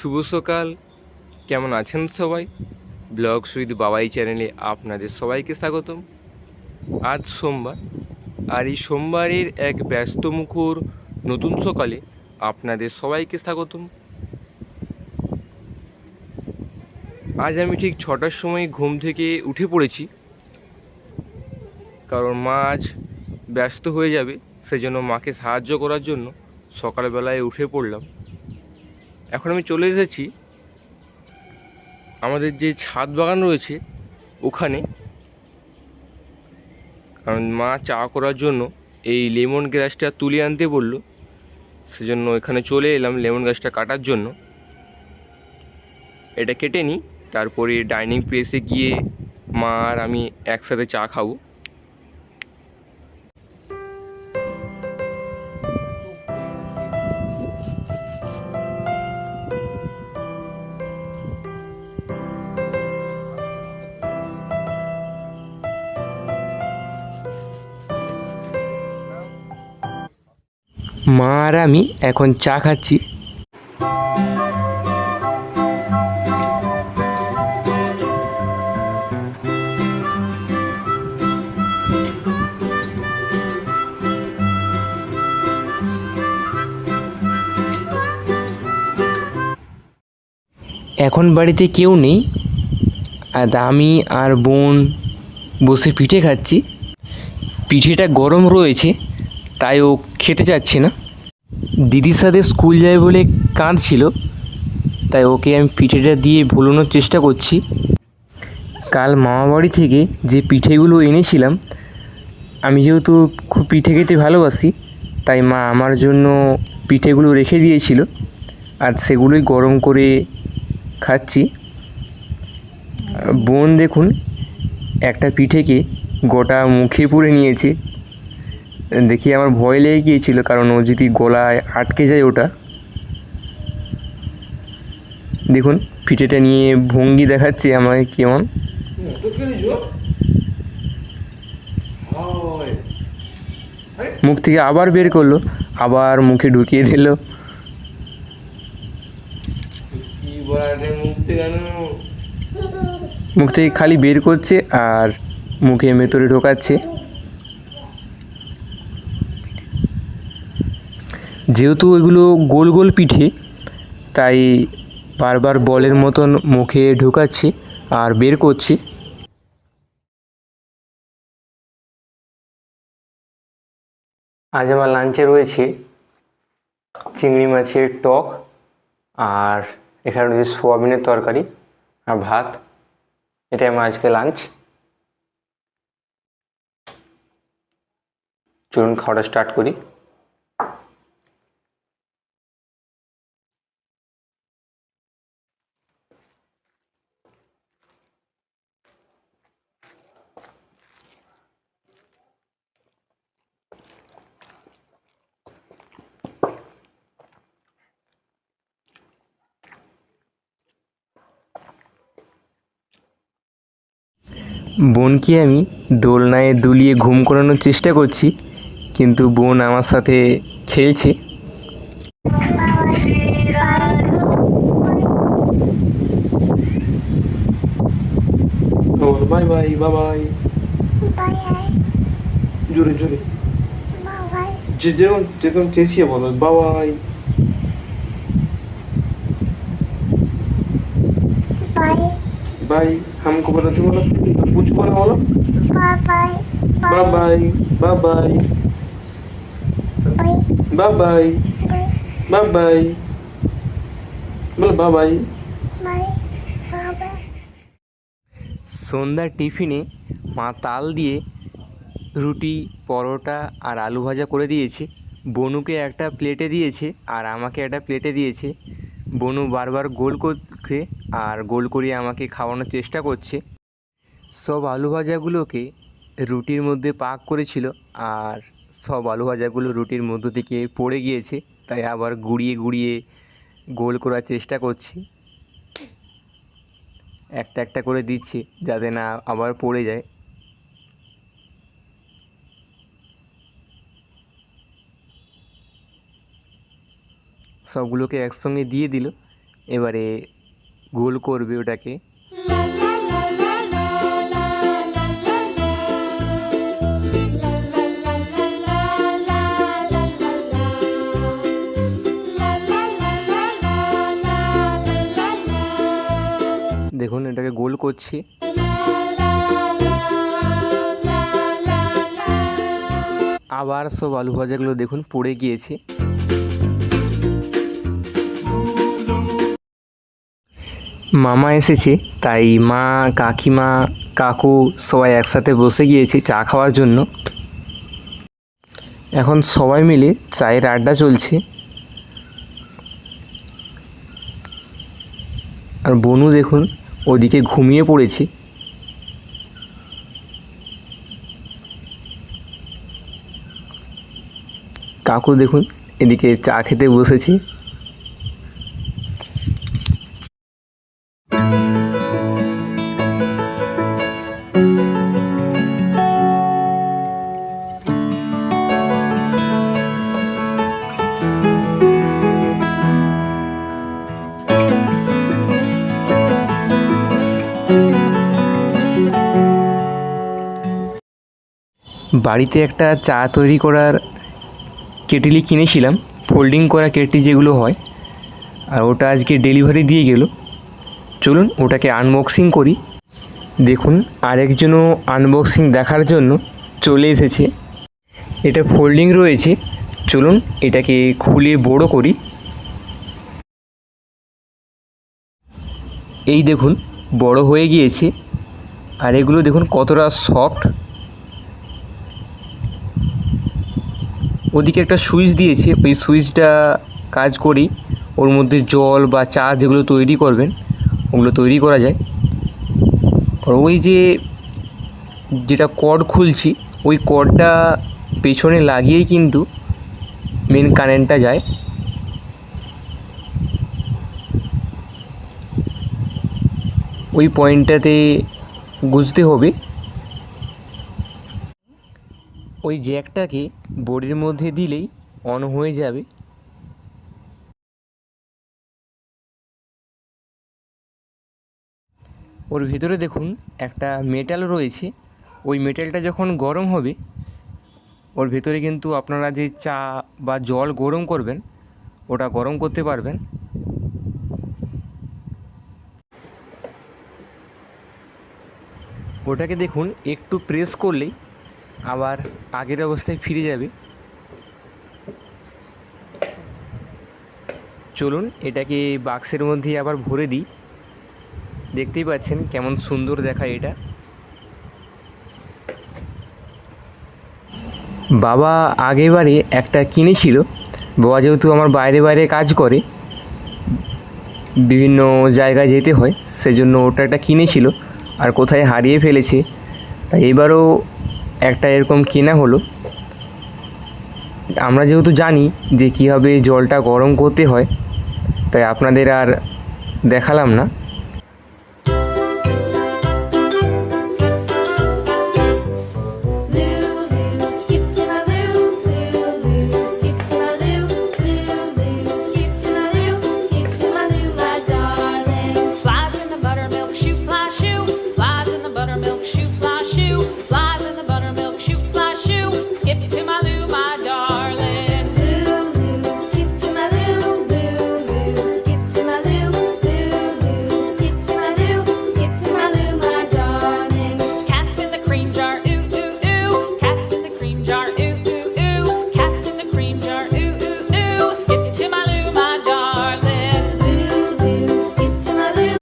শুভ সকাল। কেমন আছেন সবাই? ব্লগ সুইদ বাবাই চ্যানেলে আপনাদের সবাইকে স্বাগতম। আজ সোমবার, আর এই সোমবারের এক ব্যস্ত মুখর নতুন সকালে আপনাদের সবাইকে স্বাগতম। আজ আমি ঠিক ছটার সময় ঘুম থেকে উঠে পড়েছি। কারণ মা আজ ব্যস্ত হয়ে যাবে, সেজন্য মাকে সাহায্য করার জন্য সকালবেলায় উঠে পড়লাম। এখন আমি চলে এসেছি আমাদের যে ছাদ বাগান রয়েছে ওখানে। কারণ মা চা করার জন্য এই লেমন গ্রাসটা তুলে আনতে বলল। সেজন্য এখানে চলে এলাম লেমন গাছটা কাটার জন্য। এটা কেটে নিই, তারপরে ডাইনিং প্লেসে গিয়ে মা আর আমি একসাথে চা খাব। মা আর আমি এখন চা খাচ্ছি। এখন বাড়িতে কেউ নেই, আর আমি আর বোন বসে পিঠে খাচ্ছি। পিঠেটা গরম রয়েছে, তাই ও খেতে চাচ্ছে না। দিদির সাথে স্কুল যায় বলে কাঁদছিল, তাই ওকে আমি পিঠেটা দিয়ে ভুলোনোর চেষ্টা করছি। কাল মামাবাড়ি থেকে যে পিঠেগুলো এনেছিলাম, আমি যেহেতু খুব পিঠে খেতে ভালোবাসি, তাই মা আমার জন্য পিঠেগুলো রেখে দিয়েছিল। আর সেগুলোই গরম করে খাচ্ছি। বোন দেখুন, একটা পিঠেকে গোটা মুখে পুরে নিয়েছে। দেখি আমার ভয় লেগে গিয়েছিল কারণ ও যদি গলায় আটকে যায় ওটা। দেখুন পিঠেটা নিয়ে ভঙ্গি দেখাচ্ছে আমাকে কেমন। মুখ থেকে আবার বের করল আবার মুখে ঢুকিয়ে দিল। মুখ থেকে খালি বের করছে আর মুখে ভেতরে ঢোকাচ্ছে। যেহেতু এগুলো গোল গোল পিঠে, তাই বারবার বলের মতন মুখে ঢোকাচ্ছে আর বের করছে। আজ আমার লাঞ্চে রয়েছে চিংড়ি মাছের টক আর এখানে রয়েছে সোয়াবিনের তরকারি আর ভাত। এটাই আমার আজকে লাঞ্চ চলুন খাওয়াটা স্টার্ট করি। বোনকে আমি দোলনায় দুলিয়ে ঘুম করানোর চেষ্টা করছি কিন্তু বোন আমার সাথে খেলছে। Bye bye bye. বাই জোরে জোরে। যে যেরকম যেরকম চেঁচিয়ে বলো বাবাই बाय हमको बोलो तुम बोलो कुछ बोलो बोलो bye bye bye bye bye bye bye bye बोलो बाय बाय সন্ধ্যার টিফিনে মা তাল দিয়ে রুটি পরোটা আর আলু ভাজা করে দিয়েছে বনুকে একটা প্লেটে দিয়েছে আর আমাকে একটা প্লেটে দিয়েছে বনু বারবার গোল করছে আর গোল করিয়ে আমাকে খাওয়ানোর চেষ্টা করছে। সব আলু ভাজাগুলোকে রুটির মধ্যে পাক করেছিল আর সব আলু ভাজাগুলো রুটির মধ্য থেকে পড়ে গিয়েছে, তাই আবার গুড়িয়ে গুড়িয়ে গোল করার চেষ্টা করছি। একটা একটা করে দিচ্ছি যাতে না আবার পড়ে যায়। সবগুলোকে একসঙ্গে দিয়ে দিল। এবারে গোল করবে ওটাকে। দেখুন, এটাকে গোল করছে। আবার সব আলু ভাজাগুলো দেখুন পড়ে গিয়েছে। মামা এসেছে, তাই মা, কাকিমা, কাকু সবাই একসাথে বসে গিয়েছে চা খাওয়ার জন্য। এখন সবাই মিলে চায়ের আড্ডা চলছে। আর বনু দেখুন ওদিকে ঘুমিয়ে পড়েছে। কাকু দেখুন এদিকে চা খেতে বসেছে। বাড়িতে একটা চা তৈরি করার কেটলি কিনেছিলাম ফোল্ডিং করা কেটলি যেগুলো হয়, আর ওটা আজকে ডেলিভারি দিয়ে গেল। চলুন ওটাকে আনবক্সিং করি। দেখুন, আরেকজনও আনবক্সিং দেখার জন্য চলে এসেছে। এটা ফোল্ডিং রয়েছে। চলুন এটাকে খুলে বড় করি। এই দেখুন, বড় হয়ে গিয়েছে। আর এগুলো দেখুন কতটা সফট ওদিকে একটা সুইচ দিয়েছে, ওই সুইচটা কাজ করি। ওর মধ্যে জল বা চা যেগুলো তৈরি করবেন, ওগুলো তৈরি করা যায়। আর ওই যে যেটা কর্ড খুলছি, ওই কর্ডটা পেছনে লাগিয়েই কিন্তু মেন কারেন্টটা যায়। ওই পয়েন্টটাতে গুজতে হবে। ওই জ্যাকটাকে বডির মধ্যে দিলেই অন হয়ে যাবে। ওর ভিতরে দেখুন একটা মেটাল রয়েছে। ওই মেটালটা যখন গরম হবে, ওর ভেতরে কিন্তু আপনারা যে চা বা জল গরম করবেন, ওটা গরম করতে পারবেন। ওটাকে দেখুন একটু প্রেস করলেই আবার আগের অবস্থায় ফিরে যাবে। চলুন এটাকে বাক্সের মধ্যে আবার ভরে দিই। দেখতেই পাচ্ছেন কেমন সুন্দর দেখায় এটা। বাবা আগেবারে একটা কিনেছিল। বাবা যেহেতু আমার বাইরে বাইরে কাজ করে, বিভিন্ন জায়গায় যেতে হয়, সেজন্য ওটা একটা কিনেছিল। আর কোথায় হারিয়ে ফেলেছে, তাই এবারও একটা এরকম কেনা হলো। আমরা যেহেতু জানি যে কীভাবে জলটা গরম করতে হয়, তাই আপনাদের আর দেখালাম না।